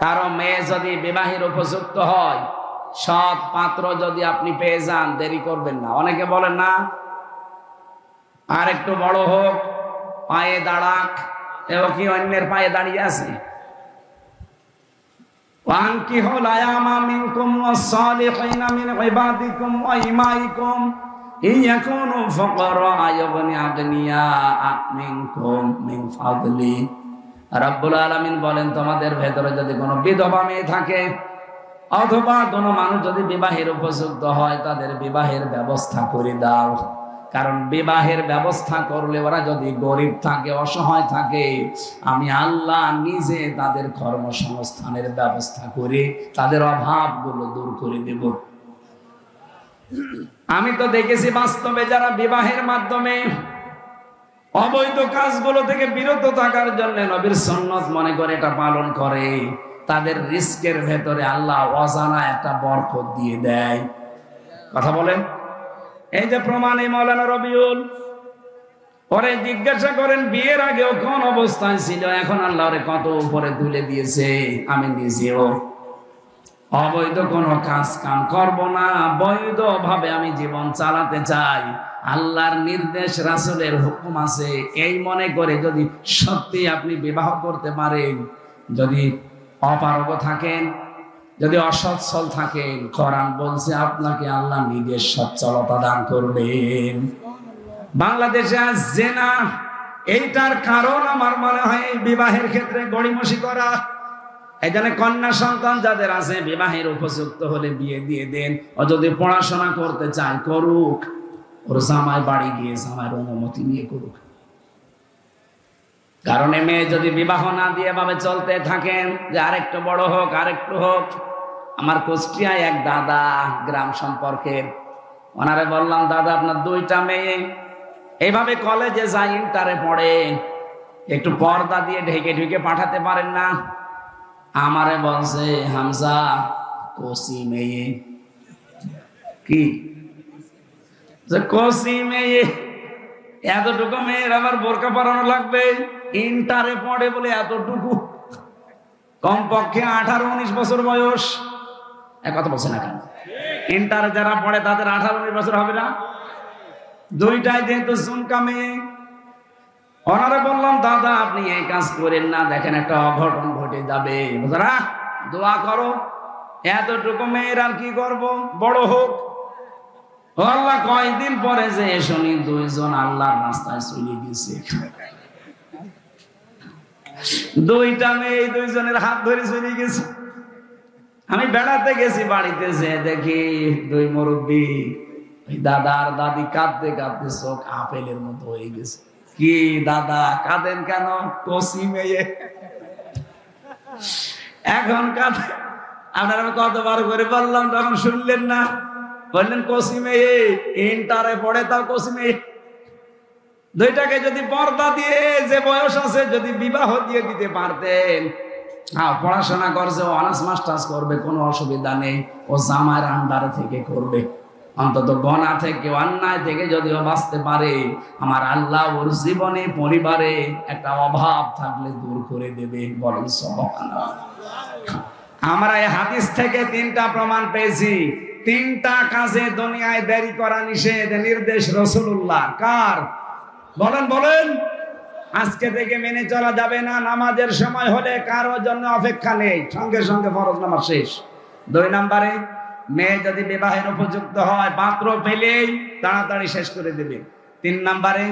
কারো মেয়ে যদি বিবাহের উপযুক্ত হয় সৎ পাত্র যদি আপনি পেয়ে যান দেরি করবেন না অনেকে বলেন না আর একটু বড় হোক পায়ে দাঁড়াক এবং কি অন্যের পায়ে দাঁড়িয়ে আছে وأنكحوا الأيام منكم والصالحين من عبادكم وإمائكم إن يكونوا فقراء يغني أغنياء منكم من فضله রাব্বুল আলামিন বলেন, তোমাদের ভেতরে যদি কোনো বিধবা মেয়ে থাকে অথবা কোনো মানুষ যদি বিবাহের উপযুক্ত হয়, তাদের বিবাহের ব্যবস্থা করে দাও। কারণ বিবাহের ব্যবস্থা করলে ওরা যদি গরিব থাকে, অসহায় থাকে, আমি আল্লাহ নিজে তাদের কর্মসংস্থানের ব্যবস্থা করে তাদের অভাবগুলো দূর করে দেব। আমি তো দেখেছি বাস্তবে যারা বিবাহের মাধ্যমে অবৈধ কাজগুলো থেকে বিরত থাকার জন্য নবীর সন্ন্যত মনে করে এটা পালন করে। তাদের রিস্কের ভেতরে আল্লাহ অজানা একটা বরকত দিয়ে দেয়। কথা বলেন। এই যে প্রমাণে মৌলানা রবিউল। পরে জিজ্ঞাসা করেন, বিয়ের আগেও কোন অবস্থায় ছিল? এখন আল্লাহরে কত উপরে তুলে দিয়েছে? আমি নিজেও অবৈধ কোনো কাজ কাম করব না। বৈধ ভাবে আমি জীবন চালাতে চাই। আল্লাহর নির্দেশ, রাসুলের হুকুম আছে। এই মনে করে যদি সত্যি আপনি বিবাহ করতে পারেন, যদি অপারগ থাকেন, যদি অসচ্ছল থাকেন, কোরআন বলছে আপনাকে আল্লাহ নিজের সচ্ছলতা দান করবেন। বাংলাদেশে আজ জেনা, এইটার কারণ আমার মনে হয় বিবাহের ক্ষেত্রে গড়িমসি করা। জন্য কন্যা সন্তান যাদের আছে, বিবাহের উপযুক্ত হলে বিয়ে দিয়ে দেন। ও যদি পড়াশোনা করতে চায়, করুক। ওর জামাই বাড়ি গিয়ে জামাইয়ের অনুমতি নিয়ে করুক। কারণে মেয়ে যদি বিবাহ না দিয়ে ভাবে চলতে থাকেন, যে আরেকটু বড় হোক, আরেকটু হোক। আমার কুষ্টিয়ায় এক দাদা গ্রাম সম্পর্কে, ওনারে বললাম, দাদা, আপনার দুইটা মেয়ে এইভাবে কলেজে যাই ইন্টারে পড়ে, একটু পর্দা দিয়ে ঢেকে ঢেকে পাঠাতে পারেন না? আমারে বলছে, হামজা কোসি মেয়ে। কি? কোসি মেয়ে, এতটুকু মেয়ের আবার বোরকা পরানো লাগবে? ইন্টারে পড়ে বলে এতটুকু। কমপক্ষে আঠারো উনিশ বছর বয়স। এক কথা বলছে না কেন? ইন্টারে যারা পড়ে তাদের আঠারো উনিশ বছর হবে না? দুইটাই যেহেতু চুনকা মেয়ে। ওনারে বললাম, দাদা, আপনি এই কাজ করেন না। দেখেন একটা অঘটন ঘটে যাবে। বুঝরা দোয়া করো। এতটুকু মেয়ের আর কি করব? বড় হোক। আল্লাহ, কয়দিন পরে যে শুনি দুইজন আল্লাহর রাস্তায় চলে গেছে। দুইটা মেয়ে দুইজনের হাত ধরে চলে গেছে। আমি বেড়াতে গেছি বাড়িতে যে দেখি দুই মুরব্বী দাদা আর দাদি কাঁদতে কাঁদতে চোখ আপেলের মতো হয়ে গেছে। কি দাদা, কাঁদেন কেন? কষি মেয়ে। এখন কাঁদে আপনার আমি কতবার করে বললাম, তখন শুনলেন না। বললেন কষি মেয়ে, ইন্টারে পড়ে তাও কষি মেয়ে। দুইটাকে যদি পর্দা দিয়ে যে বয়স আছে, যদি বিবাহ দিয়ে দিতে পারতেন। পড়াশোনা করছে ও অনার্স মাস্টার্স করবে, কোনো অসুবিধা নেই। ও জামার আন্ডারে থেকে করবে। অন্তত গনা থেকে অন্যায় থেকে যদিও বাঁচতে পারে, আমার আল্লাহ ওর জীবনে পরিবারে একটা অভাব থাকলে দূর করে দেবে বলেন। আমরা এই হাদিস থেকে তিনটা প্রমাণ পেয়েছি। তিনটা কাজে দুনিয়ায় দেরি করা নিষেধ, নির্দেশ রসুল্লাহ কার? বলেন বলেন। আজকে থেকে মেনে চলা যাবে না, নামাজের সময় হলে কারোর জন্য অপেক্ষা নেই। সঙ্গে সঙ্গে ফরজ নামাজ শেষ। দুই নম্বরে মেয়ে যদি বিবাহের উপযুক্ত হয় পাত্র পেলেই তাড়াতাড়ি শেষ করে দেবে। তিন নম্বরে,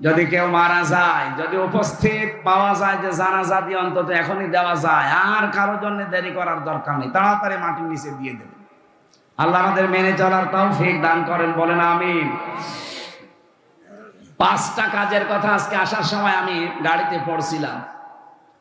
যদি কেউ মারা যায়, যদি উপস্থিত পাওয়া যায় যে জানাজা দিয়ে অন্তত এখনই দেওয়া যায়, আর কারোর জন্য দেরি করার দরকার নেই, তাড়াতাড়ি মাটির নিচে দিয়ে দেবে। আল্লাহ আমাদের মেনে চলার তাও ফিক দান করেন, বলেন আমি পাঁচটা কাজের কথা আজকে আসার সময় আমি গাড়িতে পড়ছিলাম।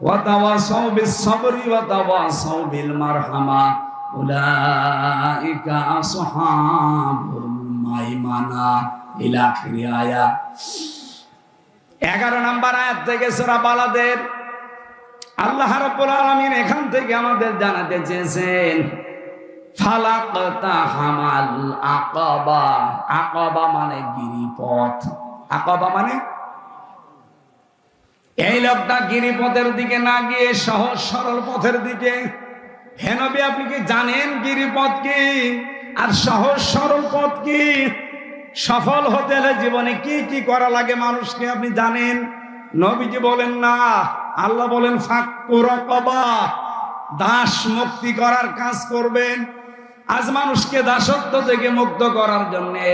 ওয়াতাওয়াসাও বিসসবরি ওয়াতাওয়াসাও আয়াত থেকে সেরা বালাদের। আল্লাহ রাব্বুল আলামিন এখান থেকে আমাদের জানাতে চেয়েছেন ফালাকতা হামাল আকবা। আকবা মানে গিরিপথ। আকবা মানে এই লোকটা গিরিপথের দিকে না গিয়ে সহজ সরল পথের দিকে। হেনবি আপনি কি জানেন গিরিপথ কি? আর সহজ সরল পথ কি? সফল হতে হলে জীবনে কি কি করা লাগে মানুষকে আপনি জানেন? নবীজি বলেন, না। আল্লাহ বলেন ফাঁকুরকবা দাস মুক্তি করার কাজ করবেন। আজ মানুষকে দাসত্ব থেকে মুক্ত করার জন্যে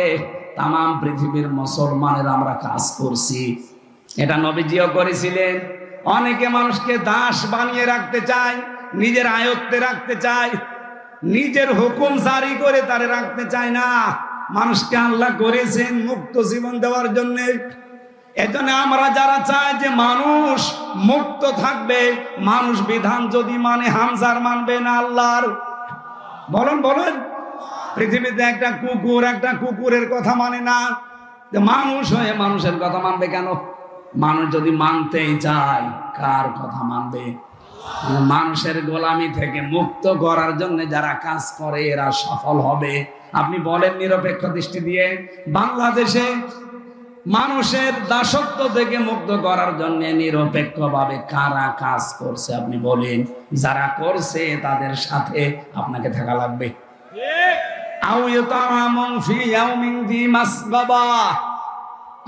তাম পৃথিবীর মুসলমানের আমরা কাজ করছি। এটা নবীজিও করেছিলেন। অনেকে মানুষকে দাস বানিয়ে রাখতে চায়, নিজের আয়ত্তে রাখতে চায়, নিজের হুকুম জারি করে তারে রাখতে চায় না। মানুষকে আল্লাহ করেছেন মুক্ত জীবন দেওয়ার জন্য। এজন্য আমরা যারা চাই যে মানুষ মুক্ত থাকবে, মানুষ বিধান যদি মানে হামজার মানবে না আল্লাহর। বলুন বলুন। পৃথিবীতে একটা কুকুর, একটা কুকুরের কথা মানে না। যে মানুষ হয়ে মানুষের কথা মানবে কেন? মানুষ যদি মানতেই চায় কার কথা মানবে? মানুষের গোলামি থেকে মুক্ত করার জন্য যারা কাজ করে এরা সফল হবে। আপনি বলেন নিরপেক্ষ দৃষ্টি দিয়ে বাংলাদেশে মানুষের দাসত্ব থেকে মুক্ত করার জন্য নিরপেক্ষভাবে কারা কাজ করছে আপনি বলেন? যারা করছে তাদের সাথে আপনাকে থাকা লাগবে। আও ইউতামামুন ফি ইয়াউমিন মাসগাবা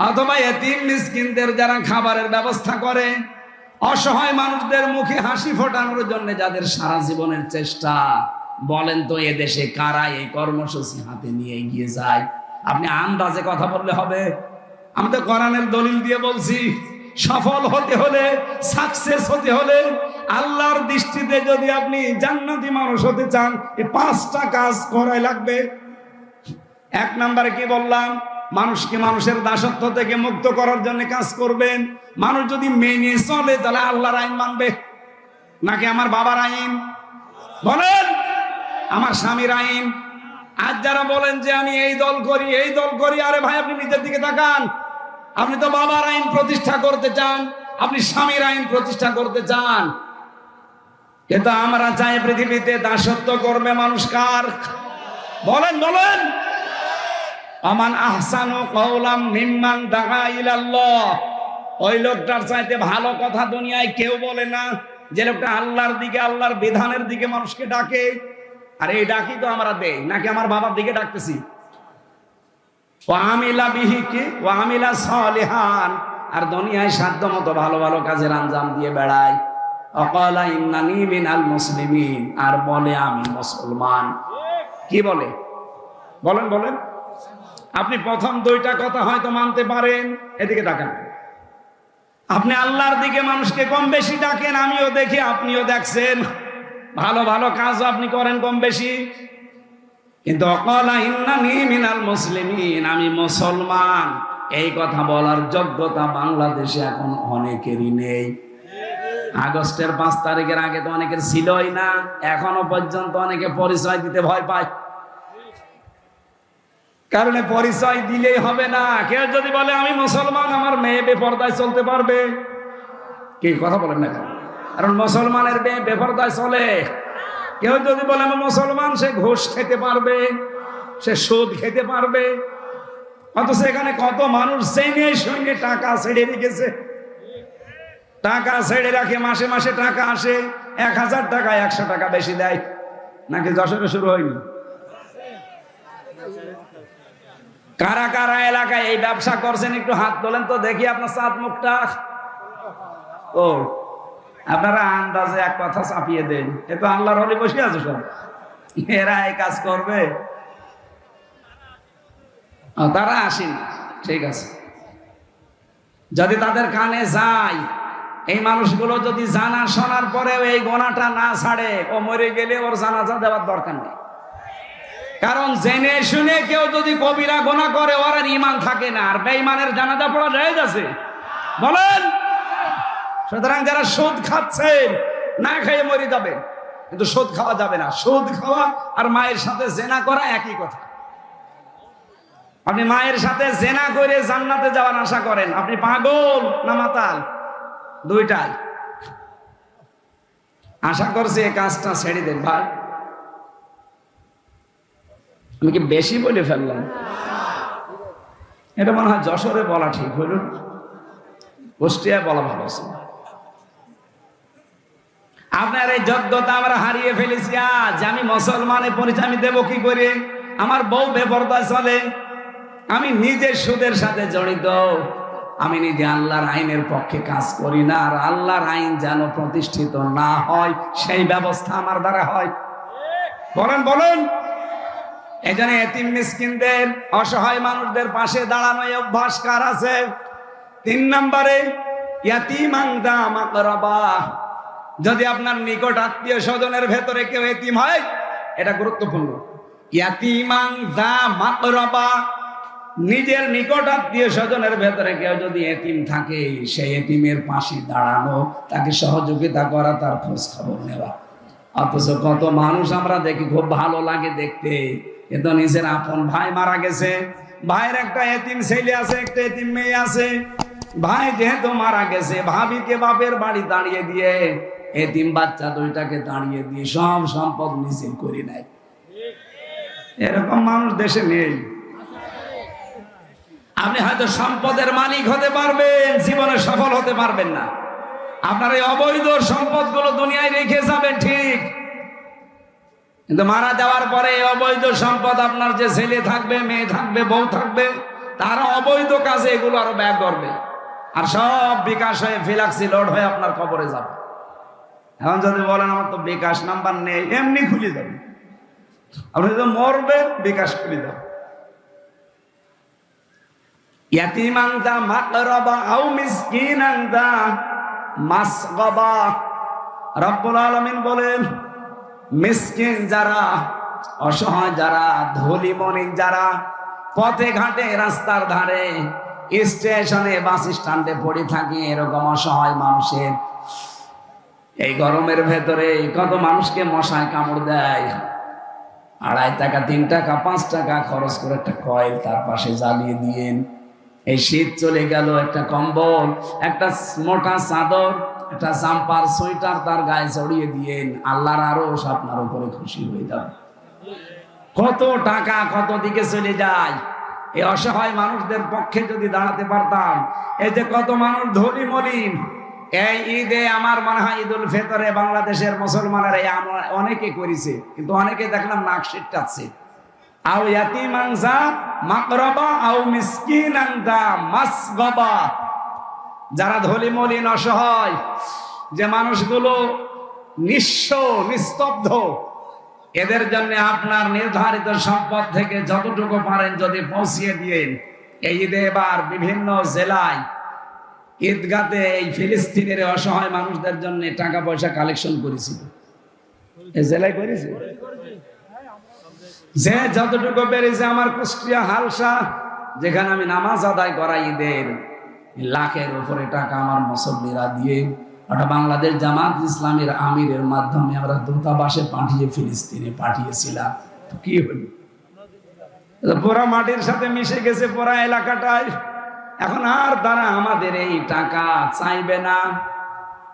অথবা এতিম মিসকিনদের যারা খাবারের ব্যবস্থা করে, অসহায় মানুষদের মুখে হাসি ফোটানোর জন্য যাদের সারা জীবনের চেষ্টা, বলেন তো এদেশে কারা এই কর্মসূচি হাতে নিয়ে এগিয়ে যায়? আপনি আন্দাজে কথা বললে হবে। আমি তো কোরআনের দলিল দিয়ে বলছি, সফল হতে হলে সাকসেস হতে হলে আল্লাহর দৃষ্টিতে যদি আপনি জান্নাতি মানুষ হতে চান, এই পাঁচটা কাজ করাই লাগবে। এক নম্বরে কি বললাম? মানুষকে মানুষের দাসত্ব থেকে মুক্ত করার জন্য কাজ করবেন। মানুষ যদি মেনে চলে, তাহলে আল্লাহর আইন মানবে। নাকি আমার বাবার আইন? বলেন, আমার স্বামীর আইন। আজ যারা বলেন যে আমি এই দল করি, এই দল করি, আরে ভাই, আপনি নিজের দিকে তাকান। আপনি তো বাবার আইন প্রতিষ্ঠা করতে চান, আপনি স্বামীর আইন প্রতিষ্ঠা করতে চান। কিন্তু আমরা চাই পৃথিবীতে দাসত্ব করবে মানুষ কার? বলেন বলেন। আমান আহসানু কওলাম মিম্মান দাগা ইলাল্লাহ। ওই লোকটার চাইতে ভালো কথা দুনিয়ায় কেউ বলে না। যে লোকটা আল্লাহর দিকে, আল্লাহর বিধানের দিকে মানুষকে ডাকে। আর এই ডাকি তো আমরা দেই, নাকি আমার বাবার দিকে ডাকতেছি? ও আমিলা বিহি কি? ও আমিলা সলিহান। আর দুনিয়ায় সাধ্য মতো ভালো ভালো কাজের আঞ্জাম দিয়ে বেড়ায় অকলা ইন্নানি মিনাল মুসলিমিন। আর বলে আমি মুসলমান। কি বলে? বলেন বলেন। আপনি প্রথম দুইটা কথা হয়তো মানতে পারেন, এদিকে তাকান। আপনি আল্লাহর দিকে মানুষকে কম বেশি ডাকেন, আমিও দেখি, আপনিও দেখছেন। ভালো ভালো কাজ আপনি করেন কম বেশি। কিন্তু মুসলিমিন, আমি মুসলমান। এই কথা বলার যোগ্যতা বাংলাদেশে এখন অনেকেরই নেই। আগস্টের পাঁচ তারিখের আগে তো অনেকের ছিলই না, এখনও পর্যন্ত অনেকে পরিচয় দিতে ভয় পায়। কারণে পরিচয় দিলেই হবে না। কেউ যদি বলে, আমি মুসলমান, আমার মেয়ে বেপর্দায় চলতে পারবে? কি কথা বলেন না? কারণ মুসলমানের মেয়ে বেপর্দায় চলে। কেউ যদি বলে, আমি মুসলমান, সে ঘোষ খেতে পারবে, সে সুদ খেতে পারবে। অথচ এখানে কত মানুষ জেনে সঙ্গে টাকা ছেড়ে রেখেছে। টাকা ছেড়ে রাখে, মাসে মাসে টাকা আসে। এক হাজার টাকা, একশো টাকা বেশি দেয়। নাকি যশোরে শুরু হয়নি? কারা কারা এলাকায় এই ব্যবসা করছেন একটু হাত তোলেন তো, দেখি আপনার সাত মুখটা। ও, আপনারা আন্দাজে এক কথা চাপিয়ে দেন। এ তো আল্লাহর হলে বসে আছে সব। এরা এই কাজ করবে। তারা আসেন। ঠিক আছে। যদি তাদের কানে যায়, এই মানুষগুলো যদি জানা শোনার পরেও এই গোনাটা না ছাড়ে, ও মরে গেলে ওর জানাজা দেওয়ার দরকার নেই। কারণ জেনে শুনে কেউ যদি কবিরা গোনা করে, ওর আর ইমান থাকে না। আর বেঈমানের জানাজা পড়া যায় আছে? বলেন। সুতরাং যারা সুদ খাচ্ছেন না খেয়ে মরে যাবেন কিন্তু সুদ খাওয়া যাবে না। সুদ খাওয়া আর মায়ের সাথে জেনা করা একই কথা। আপনি মায়ের সাথে জেনা করে জান্নাতে যাওয়ার আশা করেন। আপনি পাগল না মাতাল? দুইটাই। আশা করছি এই কাজটা ছেড়ে দেন, ভাই। আমি কি বেশি বলে ফেললাম? এটা মনে হয় যশোরে বলা ঠিক হইল না। কুষ্টিয়ায় বলা ভালো আপনার এই যোগ্যতা আমরা হারিয়ে ফেলেছি আজ। আমি মুসলমানের পরিচয় আমি দেবো কি করে? আমার বউ বেপরদা চলে। আমি নিজের সুদের সাথে জড়িত। আমি নিজে আল্লাহর আইনের পক্ষে কাজ করি না। আর আল্লাহর আইন যেন প্রতিষ্ঠিত না হয়, সেই ব্যবস্থা আমার দ্বারা হয়। বলেন, বলুন। এই এতিম মিসকিনদের, অসহায় মানুষদের পাশে দাঁড়ানো অভ্যাস কার আছে। তিন নম্বরে যদি আপনার নিকট আত্মীয় স্বজনের ভেতরে কেউ এতিম হয়, এটা গুরুত্বপূর্ণ। দা নিজের নিকট আত্মীয় স্বজনের ভেতরে কেউ যদি এতিম থাকে, সেই এতিমের পাশে দাঁড়ানো, তাকে সহযোগিতা করা তার খোঁজ খবর নেওয়া। অথচ কত মানুষ আমরা দেখি, খুব ভালো লাগে দেখতে। কিন্তু নিজের আপন ভাই মারা গেছে। ভাইয়ের একটা এতিম ছেলে আছে, একটা এতিম মেয়ে আছে। ভাই যেহেতু মারা গেছে, ভাবিকে বাপের বাড়ি দাঁড়িয়ে দিয়ে এতিম বাচ্চা দুইটাকে দাঁড়িয়ে দিয়ে সব সম্পদ নিজের করে নেয়। এরকম মানুষ দেশে নেই। আপনি হয়তো সম্পদের মালিক হতে পারবেন, জীবনে সফল হতে পারবেন না। আপনার এই অবৈধ সম্পদগুলো দুনিয়ায় রেখে যাবেন ঠিক। কিন্তু মারা যাওয়ার পরে অবৈধ সম্পদ আপনার যে ছেলে থাকবে, মেয়ে থাকবে, বউ থাকবে, তারা অবৈধ কাজে এগুলো আরও ব্যয় করবে। আর সব বিকাশ হয়ে ফিলাক্সি লোড হয়ে আপনার খবরে যাবে। এখন যদি বলেন, আমার তো বিকাশ নাম্বার নেই, এমনি খুলে যাবে। আপনি যদি মরবেন, বিকাশ খুলে যাবে। বলেন মিসকিন যারা, অসহায় যারা ধনী মনিক যারা, পথে ঘাটে, রাস্তার ধারে, স্টেশনে, বাস স্ট্যান্ডে পড়ে থাকে এরকম অসহায় মানুষের। এই গরমের ভেতরে কত মানুষকে মশায় কামড় দেয়। আড়াই টাকা, তিন টাকা, পাঁচ টাকা খরচ করে একটা কয়েল তার পাশে জ্বালিয়ে দিয়েন। এই শীত চলে গেল একটা কম্বল, একটা মোটা চাদর একটা জাম্পার সোয়েটার তার গায়ে চড়িয়ে দিয়েন, আল্লাহর আরও আপনার উপরে খুশি হয়ে যাবে। কত টাকা কত দিকে চলে যায়। এই অসহায় মানুষদের পক্ষে যদি দাঁড়াতে পারতাম, এই যে কত মানুষ ধনী মলিন, এই ঈদে আমার মনে হয় ঈদুল ফেতরে বাংলাদেশের মুসলমানের এই আমরা অনেকে করেছে, কিন্তু অনেকে দেখলাম নাক সিটকাচ্ছে আও ইয়াতিমাংসা মাকরাবা, আও মিসকিনাংদা মাসগাবা। যারা ধলি মলিন, অসহায়, যে মানুষগুলো নিঃস্ব, নিস্তব্ধ, এদের জন্য আপনার নির্ধারিত সম্পদ থেকে যতটুকু পারেন যদি পৌঁছিয়ে দিয়েন। এই ঈদে এবার বিভিন্ন জেলায় ঈদগাতে এই ফিলিস্তিনের অসহায় মানুষদের জন্য টাকা পয়সা কালেকশন করেছিল জেলায় করেছে? যে যতটুকু পেরেছে আমার কুষ্টিয়া হালসা, যেখানে আমি নামাজ আদায় করাই ঈদের। লাখের উপরে টাকা আমার মুসল্লিরা দিয়ে ওটা বাংলাদেশ জামাত ইসলামের আমিরের মাধ্যমে আমরা দূতাবাসে পাঠিয়ে ফিলিস্তিনে পাঠিয়েছিলাম। তো কি হলো? পুরা মাটির সাথে মিশে গেছে পুরা এলাকাটায়। এখন আর তারা আমাদের এই টাকা চাইবে না।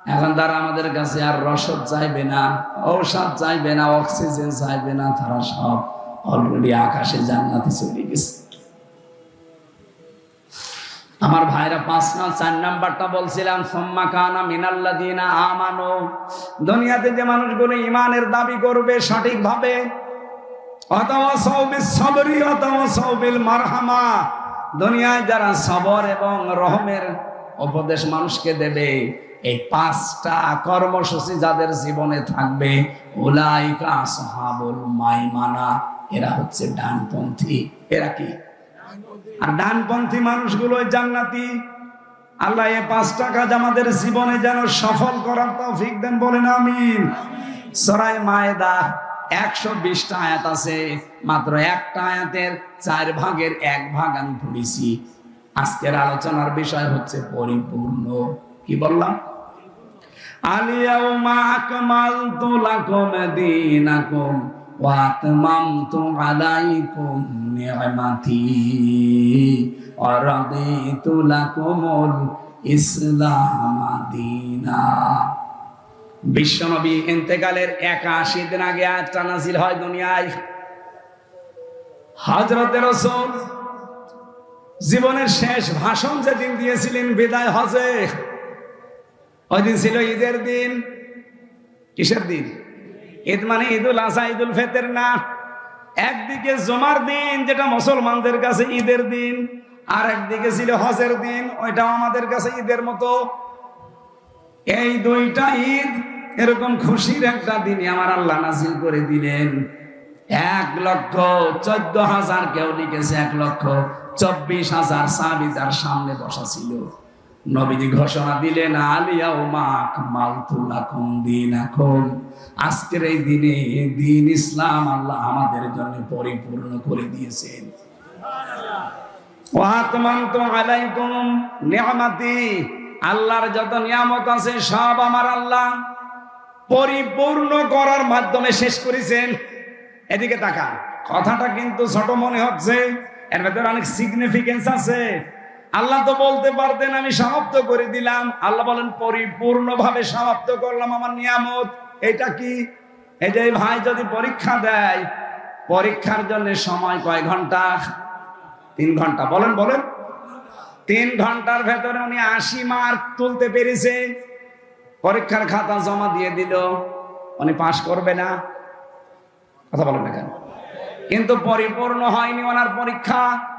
এখন তারা আমাদের কাছে আর রসদ চাইবে না, ঔষধ চাইবে না, অক্সিজেন চাইবে না, তারা সব অলরেডি আকাশে জান্নাতে চলে গেছে। আমার ভাইরা পাঁচ না, চার নাম্বারটা বলছিলাম, সম্মা কানা মিনাল্লাদিনা আমানো। দুনিয়াতে যে মানুষগুলো ইমানের দাবি করবে সঠিকভাবে, অথবা সৌবিল সবরি, অথবা সৌবিল মারহামা, দুনিয়ায় যারা সবর এবং রহমের উপদেশ মানুষকে দেবে, এই পাঁচটা কর্মসূচি যাদের জীবনে থাকবে, উলাইকা সাহাবুল মাইমানা, এরা হচ্ছে ডানপন্থী। এরা কি? আর ডানপন্থী মানুষগুলো জান্নাতি। আল্লাহ এই পাঁচটা কাজ আমাদের জীবনে যেন সফল করার তৌফিক দেন বলেন, আমিন। সরাই মায়েদা একশো বিশটা আয়াত আছে, মাত্র একটা আয়াতের চার ভাগের এক ভাগ আমি পড়েছি। আজকের আলোচনার বিষয় হচ্ছে পরিপূর্ণ। কি বললাম? আলিয়াউমা আকমালতু লাকুম দীনাকুম। আলাইকুম নি'মাতি ওয়া রাদিতু লাকুমুল ইসলাম দীনা বিশ্বনবী ইন্তেকালের একাশি দিন আগে আয়াতটা নাজিল হয় দুনিয়ায়। হজরতের রসুল জীবনের শেষ ভাষণ যেদিন দিয়েছিলেন, বিদায় হজে। ওই দিন ছিল ঈদের দিন। কিসের দিন? ঈদ মানে ঈদুল আজহা ঈদুল ফেতের না। একদিকে জমার দিন, যেটা মুসলমানদের কাছে ঈদের দিন, আর একদিকে ছিল হজের দিন, ওইটাও আমাদের কাছে ঈদের মতো। এই দুইটা ঈদ এরকম খুশির একটা দিনে আমার আল্লাহ নাজিল করে দিলেন। এক লক্ষ চোদ্দ হাজার কেউ লিখেছে, এক লক্ষ চব্বিশ হাজার সাবি তার সামনে বসা ছিল। নবীজি ঘোষণা দিলেন আলিয়া মাক দিন এখন আজকের এই দিনে দিন ইসলাম আল্লাহ আমাদের জন্য পরিপূর্ণ করে দিয়েছেন। আলাইকুম নিয়ামাতি। আল্লাহর যত নিয়ামত আছে সব আমার আল্লাহ পরিপূর্ণ করার মাধ্যমে শেষ করেছেন। এদিকে তাকান, কথাটা কিন্তু ছোট মনে হচ্ছে, এর ভেতরে অনেক সিগনিফিকেন্স আছে। আল্লাহ তো বলতে পারতেন, আমি সমাপ্ত করে দিলাম। আল্লাহ বলেন, পরিপূর্ণভাবে সমাপ্ত করলাম আমার নিয়ামত। এটা কি? যে ভাই যদি পরীক্ষা দেয়, পরীক্ষার জন্য সময় কয় ঘণ্টা? তিন ঘণ্টা। বলেন বলেন। তিন ঘণ্টার ভেতরে উনি আশি মার্ক তুলতে পেরেছে। পরীক্ষার খাতা জমা দিয়ে দিল। উনি পাশ করবে না। কথা বলেন কেন? কিন্তু পরিপূর্ণ হয়নি ওনার পরীক্ষা।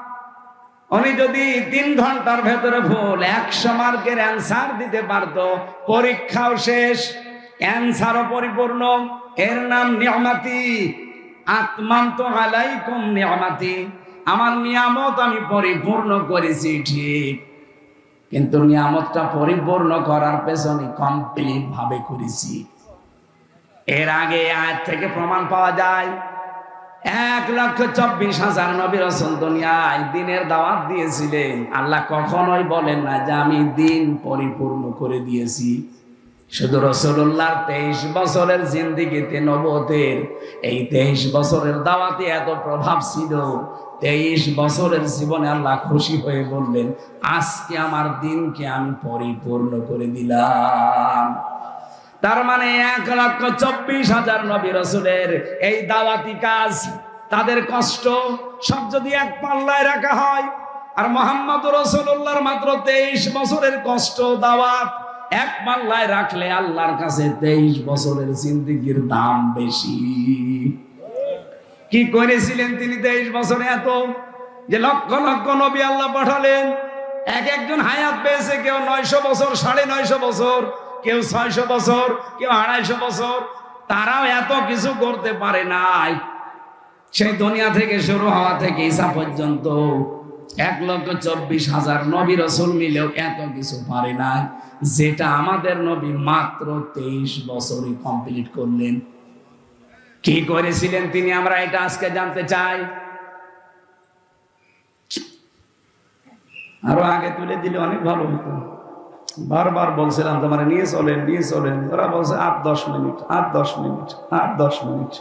উনি যদি তিন ঘণ্টার ভেতরে ভুল একশো মার্কের অ্যান্সার দিতে পারতো, পরীক্ষাও শেষ, অ্যান্সারও পরিপূর্ণ, এর নাম নিয়মাতি। আত্মান্ত আলাইকুম নিয়মাতি। আমার নিয়ামত আমি পরিপূর্ণ করেছি, ঠিক। কিন্তু নিয়ামতটা পরিপূর্ণ করার পেছনে কমপ্লিট ভাবে করেছি। এর আগে আজ থেকে প্রমাণ পাওয়া যায় এক লক্ষ চব্বিশ হাজার নবী রসুল দুনিয়ায় দিনের দাওয়াত দিয়েছিলেন। আল্লাহ কখনোই বলেন না যে আমি দিন পরিপূর্ণ করে দিয়েছি। শুধু রসুল্লাহ তেইশ বছরের জিন্দিগিতে নবতের এই তেইশ বছরের দাওয়াতে এত প্রভাব ছিল। তেইশ বছরের জীবনে আল্লাহ খুশি হয়ে বললেন, আজকে আমার দিনকে আমি পরিপূর্ণ করে দিলাম। তার মানে এক লক্ষ চব্বিশ হাজার নবী রসুলের এই দাওয়াতি কাজ, তাদের কষ্ট সব যদি এক পাল্লায় রাখা হয়। আর মোহাম্মদ রসুল্লাহর মাত্র তেইশ বছরের কষ্ট, দাওয়াত এক পাল্লায় রাখলে আল্লাহর কাছে তেইশ বছরের জিন্দিগির দাম বেশি। কি করেছিলেন তিনি তেইশ বছরে এত? যে লক্ষ লক্ষ নবী আল্লাহ পাঠালেন। এক একজন হায়াত পেয়েছে কেউ নয়শো বছর, সাড়ে নয়শো বছর। কেউ ছয়শো বছর, কেউ আড়াইশো বছর, তারাও এত কিছু করতে পারে নাই। সেই দুনিয়া থেকে শুরু হওয়া থেকে ঈসা পর্যন্ত এক লক্ষ চব্বিশ হাজার নবী রসুল মিলেও এত কিছু পারে নাই, যেটা আমাদের নবী মাত্র তেইশ বছরই কমপ্লিট করলেন। কি করেছিলেন তিনি? আমরা এটা আজকে জানতে চাই। আরও আগে তুলে দিলে অনেক ভালো হতো। বারবার বলছিলাম, তোমার নিয়ে চলেন নিয়ে চলেন। ওরা বলছে, আট, দশ মিনিট, আট, দশ মিনিট, আট, দশ মিনিট।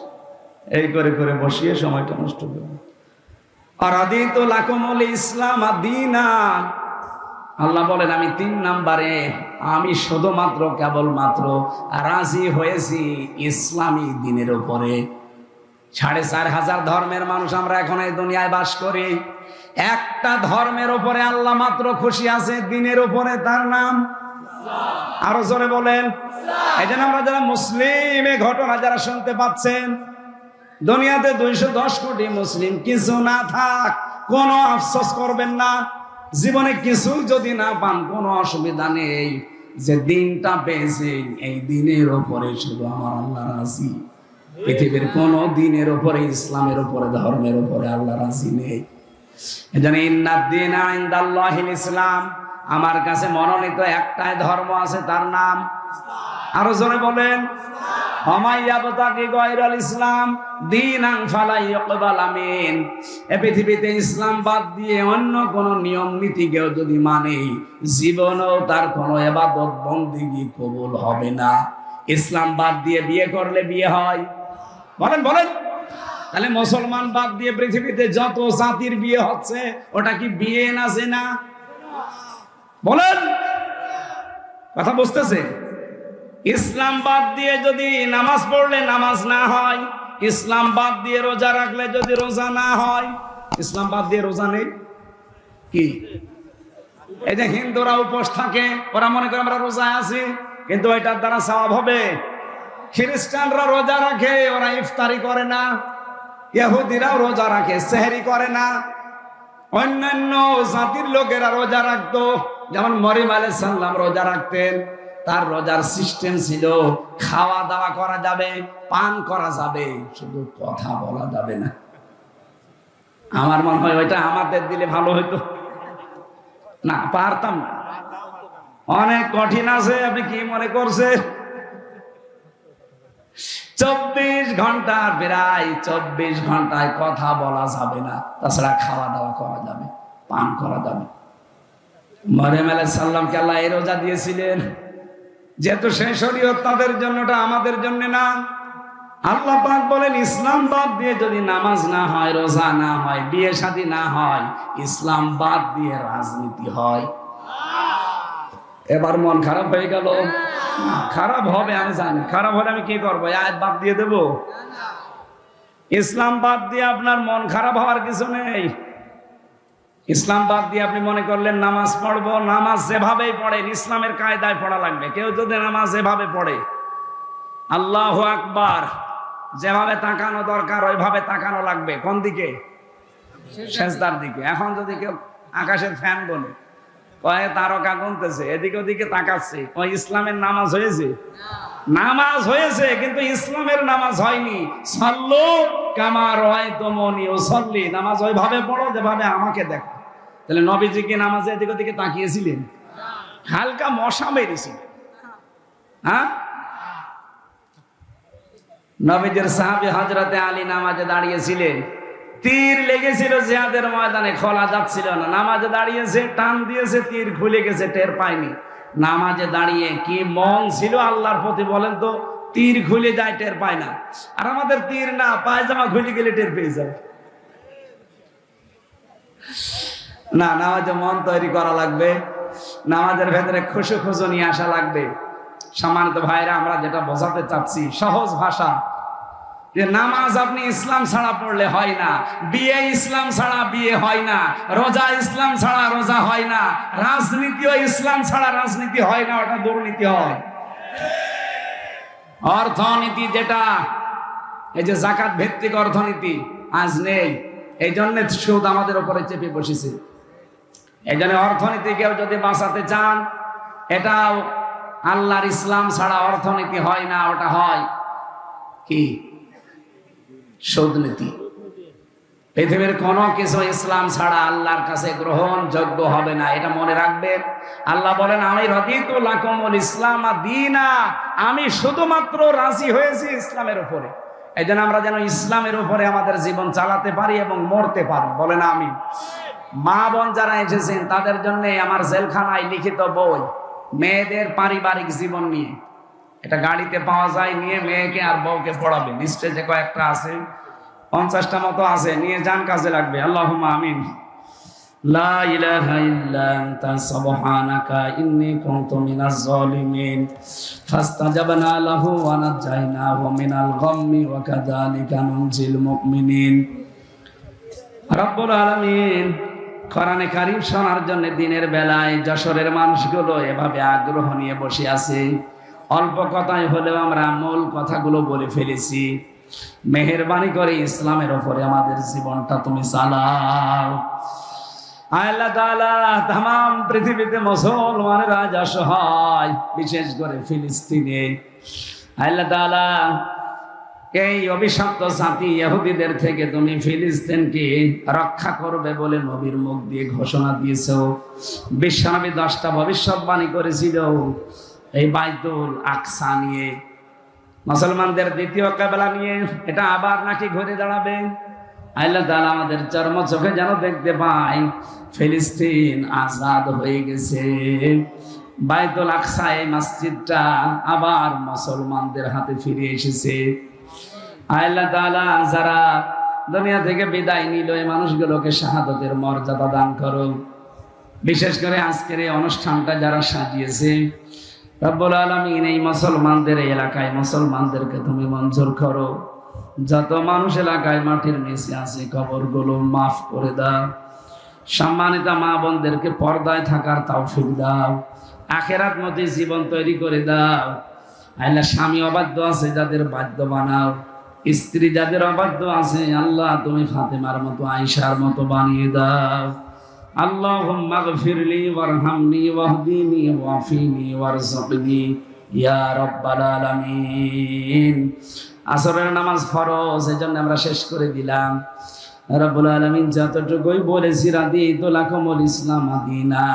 এই করে করে বসিয়ে সময়টা নষ্ট করবে। আর আদি তো লাকমল ইসলাম আদিনা। আল্লাহ বলেন, আমি তিন নাম্বারে, আমি শুধুমাত্র, কেবলমাত্র রাজি হয়েছি ইসলামী দিনের উপরে। সাড়ে চার হাজার ধর্মের মানুষ আমরা এখন এই দুনিয়ায় বাস করি। একটা ধর্মের উপরে আল্লাহ মাত্র খুশি আছে, দিনের উপরে তার নাম আরও জোরে বলেন। এই জন্য আমরা যারা মুসলিম ঘটনা যারা শুনতে পাচ্ছেন, দুনিয়াতে দুইশো দশ কোটি মুসলিম, কিছু না থাক, কোনো আফসোস করবেন না। জীবনে কিছু যদি না পান, কোনো অসুবিধা নেই। যে দিনটা পেয়েছে, এই দিনের ওপরে শুধু আমার আল্লাহ রাজি। পৃথিবীর কোন দিনের উপরে, ইসলামের উপরে, ধর্মের উপরে আল্লাহ রাজি নেই। ইসলাম। আমার কাছে মনোনীত একটাই ধর্ম আছে, তার নাম আরও জোরে বলেন, ইসলাম। এ পৃথিবীতে ইসলাম বাদ দিয়ে অন্য কোন নিয়ম নীতি কেউ যদি মানে জীবনেও তার কোনো এবাদত বন্দিগি কবুল হবে না। ইসলাম বাদ দিয়ে বিয়ে করলে বিয়ে হয়। বলেন বলেন। তাহলে মুসলমান বাদ দিয়ে পৃথিবীতে যত জাতির বিয়ে হচ্ছে, ওটা কি বিয়ে না না বলেন। কথা বুঝতেছে? ইসলাম বাদ দিয়ে যদি নামাজ পড়লে নামাজ না হয়, ইসলাম বাদ দিয়ে রোজা রাখলে যদি রোজা না হয়, ইসলাম বাদ দিয়ে রোজা নেই? কি? এই যে হিন্দুরা উপোস থাকে, ওরা মনে করে আমরা রোজায় আছি, কিন্তু এটার দ্বারা সওয়াব হবে। খ্রিস্টানরা রোজা রাখে, ওরা ইফতারি করে না। ইহুদিরাও রোজা রাখে, সেহরি করে না। অন্যান্য জাতির লোকেরা রোজা রাখতো। যেমন মরিম সাল্লাম রোজা রাখতেন, তার রোজার সিস্টেম ছিল, খাওয়া দাওয়া করা যাবে, পান করা যাবে, শুধু কথা বলা যাবে না। আমার মনে হয় ওইটা আমাদের দিলে ভালো হইতো। না, পারতাম না। অনেক কঠিন আছে, আপনি কি মনে করছেন? চব্বিশ ঘণ্টার প্রায় চব্বিশ ঘন্টায় কথা বলা যাবে না। তাছাড়া খাওয়া দাওয়া করা যাবে, পান করা যাবে। মরিয়ম আলাইহিস সাল্লামকে আল্লাহ এই রোজা দিয়েছিলেন? যেহেতু সেই শরীয়ত তাদের জন্যটা আমাদের জন্য না। আল্লাহ পাক বলেন, ইসলাম বাদ দিয়ে যদি নামাজ না হয়, রোজা না হয়, বিয়ে শাদী না হয়, ইসলাম বাদ দিয়ে রাজনীতি হয়। এবার মন খারাপ হয়ে গেল। খারাপ হবে আমি জানি। খারাপ হলে আমি কি করব? আয়াত বাদ দিয়ে দেব? ইসলাম বাদ দিয়ে আপনার মন খারাপ হওয়ার কিছু নেই। ইসলাম বাদ দিয়ে আপনি মনে করলেন নামাজ পড়ব। নামাজ যেভাবেই পড়েন ইসলামের কায়দায় পড়া লাগবে। কেউ যদি নামাজ এভাবে পড়ে আল্লাহ আকবার যেভাবে তাকানো দরকার ওইভাবে তাকানো লাগবে। কোন দিকে? শেষদার দিকে। এখন যদি কেউ আকাশের ফ্যান বলে কয়ে তারকা গুনতেছে, এদিকে ওদিকে তাকাচ্ছে। ওই ইসলামের নামাজ হয়েছে? নামাজ হয়েছে, কিন্তু ইসলামের নামাজ হয়নি। সল্লো কামার হয় তোমনি ও সল্লি নামাজ ওইভাবে পড়ো যেভাবে আমাকে দেখো। তাহলে নবীজি কি নামাজে এদিকে ওদিকে তাকিয়েছিলেন? হালকা মশা মেরেছিলেন হ্যাঁ? নবীদের সাহাবি হজরতে আলী নামাজে দাঁড়িয়েছিলেন। তীর লেগেছিল জিহাদের ময়দানে, খোলা যাচ্ছিল না। নামাজে দাঁড়িয়েছে, টান দিয়েছে, তীর খুলে গেছে, টের পায়নি। নামাজে দাঁড়িয়ে কি মন ছিল আল্লাহর প্রতি বলেন তো? তীর খুলে যায়, টের পায় না। আর আমাদের তীর না, পায়জামা খুলে গেলে টের পেয়ে যায়। না, নামাজে মন তৈরি করা লাগবে। নামাজের ভেতরে খুশু খুশু নিয়ে আসা লাগবে। সম্মানিত ভাইরা, আমরা যেটা বোঝাতে চাচ্ছি, সহজ ভাষা। যে নামাজ আপনি ইসলাম ছাড়া পড়লে হয় না, বিয়ে ইসলাম ছাড়া বিয়ে হয় না, রোজা ইসলাম ছাড়া রোজা হয় না, রাজনীতিও ইসলাম ছাড়া রাজনীতি হয় না, ওটা দুর্নীতি হয়। অর্থনীতি যেটা, এই যে জাকাত ভিত্তিক অর্থনীতি, আজ নেই এই জন্য সুদ আমাদের উপরে চেপে বসেছে। এই জন্য অর্থনীতি কেউ যদি বাঁচাতে চান, এটাও আল্লাহর ইসলাম ছাড়া অর্থনীতি হয় না, ওটা হয় কি? সুদনীতি। পৃথিবীর কোনো কিছু ইসলাম ছাড়া আল্লাহর কাছে গ্রহণযোগ্য হবে না, এটা মনে রাখবেন আল্লাহ বলেন, আমি রদিত ইসলাম দিনা, আমি শুধুমাত্র রাজি হয়েছি ইসলামের উপরে। এই জন্য আমরা যেন ইসলামের উপরে আমাদের জীবন চালাতে পারি এবং মরতে পারি। বলেন আমি মা বোন যারা এসেছেন, তাদের জন্য আমার জেলখানায় লিখিত বই, মেয়েদের পারিবারিক জীবন নিয়ে। এটা গাড়িতে পাওয়া যায়, নিয়ে মেয়েকে আর বউকে পড়াবে। স্টেজে কয়েকটা আছে, পঞ্চাশটা মতো আছে, নিয়ে যান কাজে লাগবে। আল্লাহ আমিন। দিনের বেলায় যশোরের মানুষগুলো এভাবে আগ্রহ নিয়ে বসে আছে। অল্প কথায় হলেও আমরা মূল কথাগুলো বলে ফেলেছি। মেহরবানি করে ইসলামের ওপরে আমাদের জীবনটা তুমি চালাও। পৃথিবীতে বিশেষ করে ফিলিস্তিনে। এই ইহুদিদের থেকে তুমি ফিলিস্তিনকে রক্ষা করবে বলে নবীর মুখ দিয়ে ঘোষণা দিয়েছ। বিশ্বনবী দশটা ভবিষ্যৎবাণী করেছিল। এই বাইতুল আকসা নিয়ে, মুসলমানদের দ্বিতীয় কাবেলা নিয়ে, এটা আবার নাকি ঘুরে দাঁড়াবে? আল্লাহ তাআলা আমাদের চর্ম চোখে যেন দেখতে পাই ফিলিস্তিন আজাদ হয়ে গেছে। বাইতুল আকসা এই মসজিদটা আবার মুসলমানদের হাতে ফিরে এসেছে। আল্লাহ তাআলা যারা দুনিয়া থেকে বিদায় নিল, এই মানুষগুলোকে শাহাদতের মর্যাদা দান করো বিশেষ করে আজকের এই অনুষ্ঠানটা যারা সাজিয়েছে রব্বুল আলমিন এই মুসলমানদের এই এলাকায় মুসলমানদেরকে তুমি মঞ্জুর করো। যত মানুষ এলাকায় মাটির নিচে আছে, কবরগুলো মাফ করে দাও। সম্মানিত মা বোনদেরকে পর্দায় থাকার তাও তৌফিক দাও। আখেরাত মতে জীবন তৈরি করে দাও। আল্লাহ স্বামী অবাধ্য আছে যাদের বাধ্য বানাও। স্ত্রী যাদের অবাধ্য আছে, আল্লাহ তুমি ফাতেমার মতো, আয়েশার মতো বানিয়ে দাও। اللهم اغفر لي وارحمني واهدني وعافني وارزقني ইয়া রব্বাল আলামিন আসরের নামাজ ফরজ এই জন্য আমরা শেষ করে দিলাম রব্বুল আলামিন যতটুকুই বলেছি রাদি তোলাকমল ইসলাম আদিনা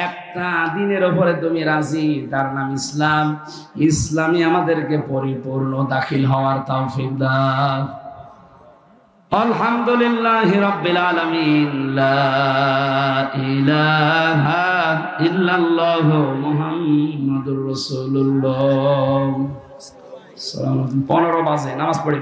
একটা দিনের ওপরে তুমি রাজি তার নাম ইসলাম ইসলামই আমাদেরকে পরিপূর্ণ দাখিল হওয়ার তৌফিক দাও আলহামদুলিল্লাহ রাব্বিল আলামিন লা ইলাহা ইল্লাল্লাহ মুহাম্মাদুর রাসূলুল্লাহ। 15 বাজে নামাজ পড়ি